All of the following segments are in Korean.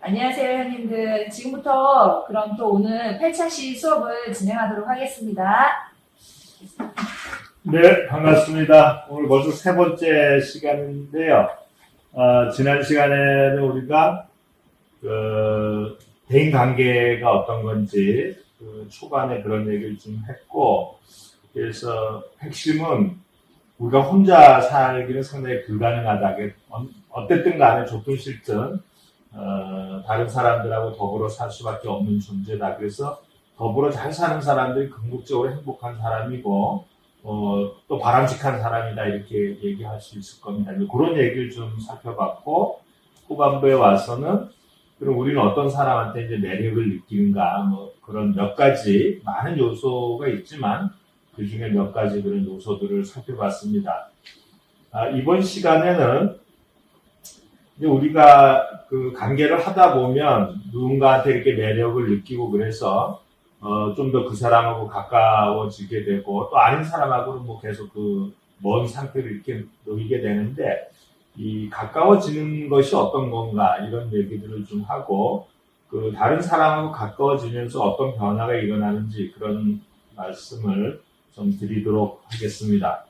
안녕하세요, 형님들. 지금부터 그럼 또 오늘 8차시 수업을 진행하도록 하겠습니다. 네, 반갑습니다. 오늘 벌써 세 번째 시간인데요. 어, 지난 시간에는 우리가 그 대인 관계가 어떤 건지 그 초반에 그런 얘기를 좀 했고, 그래서 핵심은 우리가 혼자 살기는 상당히 불가능하다. 어- 어쨌든 간에 좋든 싫든 어, 다른 사람들하고 더불어 살 수밖에 없는 존재다. 그래서 더불어 잘 사는 사람들이 궁극적으로 행복한 사람이고 어, 또 바람직한 사람이다 이렇게 얘기할 수 있을 겁니다. 그런 얘기를 좀 살펴봤고 후반부에 와서는 그럼 우리는 어떤 사람한테 이제 매력을 느끼는가 뭐 그런 몇 가지 많은 요소가 있지만 그 중에 몇 가지 그런 요소들을 살펴봤습니다. 아, 이번 시간에는 우리가 그 관계를 하다 보면 누군가한테 이렇게 매력을 느끼고 그래서 어, 좀 더 그 사람하고 가까워지게 되고 또 아닌 사람하고는 뭐 계속 그 먼 상태로 이렇게 놓이게 되는데 이 가까워지는 것이 어떤 건가 이런 얘기들을 좀 하고 그 다른 사람하고 가까워지면서 어떤 변화가 일어나는지 그런 말씀을 좀 드리도록 하겠습니다.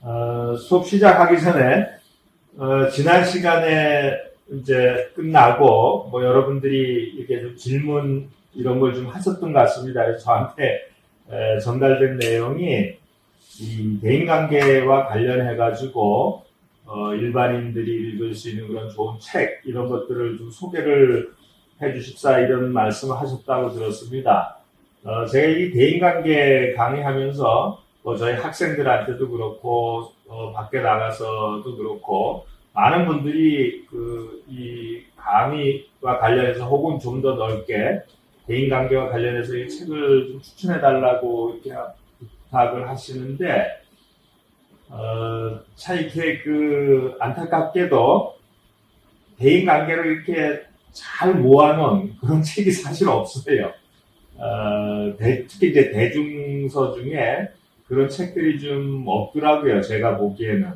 어, 수업 시작하기 전에 어, 지난 시간에 이제 끝나고 뭐 여러분들이 이렇게 좀 질문 이런 걸 좀 하셨던 것 같습니다. 저한테 에, 전달된 내용이 이 대인관계와 관련해 가지고 어, 일반인들이 읽을 수 있는 그런 좋은 책 이런 것들을 좀 소개를 해주십사 이런 말씀을 하셨다고 들었습니다. 어, 제가 이 대인관계 강의하면서 뭐 저희 학생들한테도 그렇고 어, 밖에 나가서도 그렇고 많은 분들이 그 이 강의와 관련해서 혹은 좀 더 넓게 대인 관계와 관련해서 이 책을 좀 추천해 달라고 이렇게 부탁을 하시는데 어, 참 이렇게 그 안타깝게도 대인 관계를 이렇게 잘 모아놓은 그런 책이 사실 없어요. 어, 대- 특히 이제 대중서 중에 그런 책들이 좀 없더라고요. 제가 보기에는.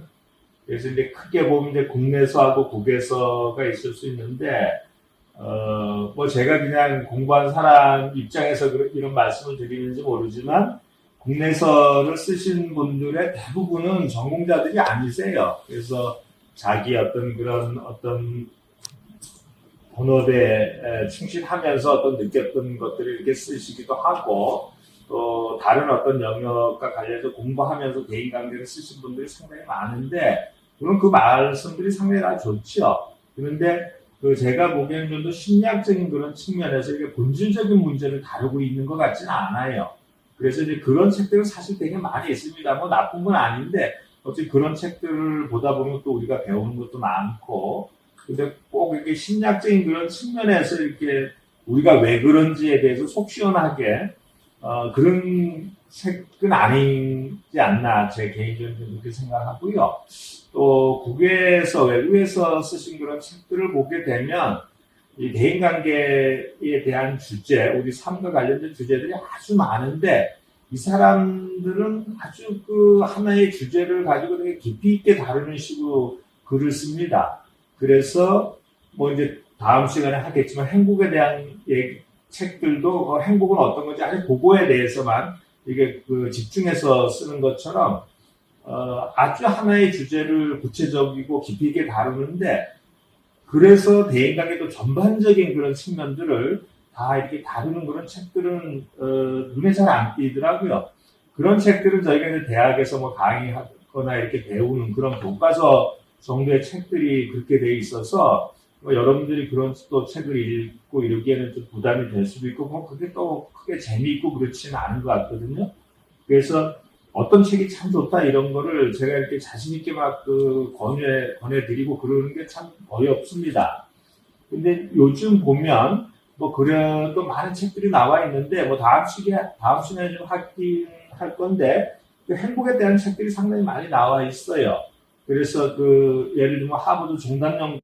그래서 이제 크게 보면 이제 국내서하고 국외서가 있을 수 있는데, 어, 뭐 제가 그냥 공부한 사람 입장에서 이런 말씀을 드리는지 모르지만, 국내서를 쓰신 분들의 대부분은 전공자들이 아니세요. 그래서 자기 어떤 그런 어떤 본업에 충실하면서 어떤 느꼈던 것들을 이렇게 쓰시기도 하고, 또 다른 어떤 영역과 관련해서 공부하면서 대인관계를 쓰신 분들이 상당히 많은데 물론 그 말씀들이 상당히 다 좋죠. 그런데 그 제가 보기에는 좀 더 심리학적인 그런 측면에서 이게 본질적인 문제를 다루고 있는 것 같지는 않아요. 그래서 이제 그런 책들은 사실 되게 많이 있습니다. 뭐 나쁜 건 아닌데 어쨌든 그런 책들을 보다 보면 또 우리가 배우는 것도 많고 근데 꼭 이렇게 심리학적인 그런 측면에서 이렇게 우리가 왜 그런지에 대해서 속 시원하게 어, 그런 책은 아니지 않나 제 개인적으로 그렇게 생각하고요. 또 국외에서 외국에서 쓰신 그런 책들을 보게 되면 이 대인 관계에 대한 주제, 우리 삶과 관련된 주제들이 아주 많은데 이 사람들은 아주 그 하나의 주제를 가지고 되게 깊이 있게 다루는 식으로 글을 씁니다. 그래서 뭐 이제 다음 시간에 하겠지만 행복에 대한 얘기, 책들도 그 행복은 어떤 건지 아주 그거에 대해서만 이게 그 집중해서 쓰는 것처럼 어, 아주 하나의 주제를 구체적이고 깊이 있게 다루는데 그래서 대인관계도 전반적인 그런 측면들을 다 이렇게 다루는 그런 책들은 어, 눈에 잘 안 띄더라고요. 그런 책들은 저희가 이제 대학에서 뭐 강의하거나 이렇게 배우는 그런 교과서 정도의 책들이 그렇게 돼 있어서 뭐 여러분들이 그런 또 책을 읽고 이러기에는 좀 부담이 될 수도 있고, 뭐 그게 또 크게 재미있고 그렇지는 않은 것 같거든요. 그래서 어떤 책이 참 좋다 이런 거를 제가 이렇게 자신 있게 막 그 권해, 권해드리고 그러는 게참 거의 없습니다. 근데 요즘 보면 뭐 그래도 많은 책들이 나와 있는데 뭐 다음 시간에, 다음 시간에 좀 하긴 할 건데 그 행복에 대한 책들이 상당히 많이 나와 있어요. 그래서 그 예를 들면 하버드 종단령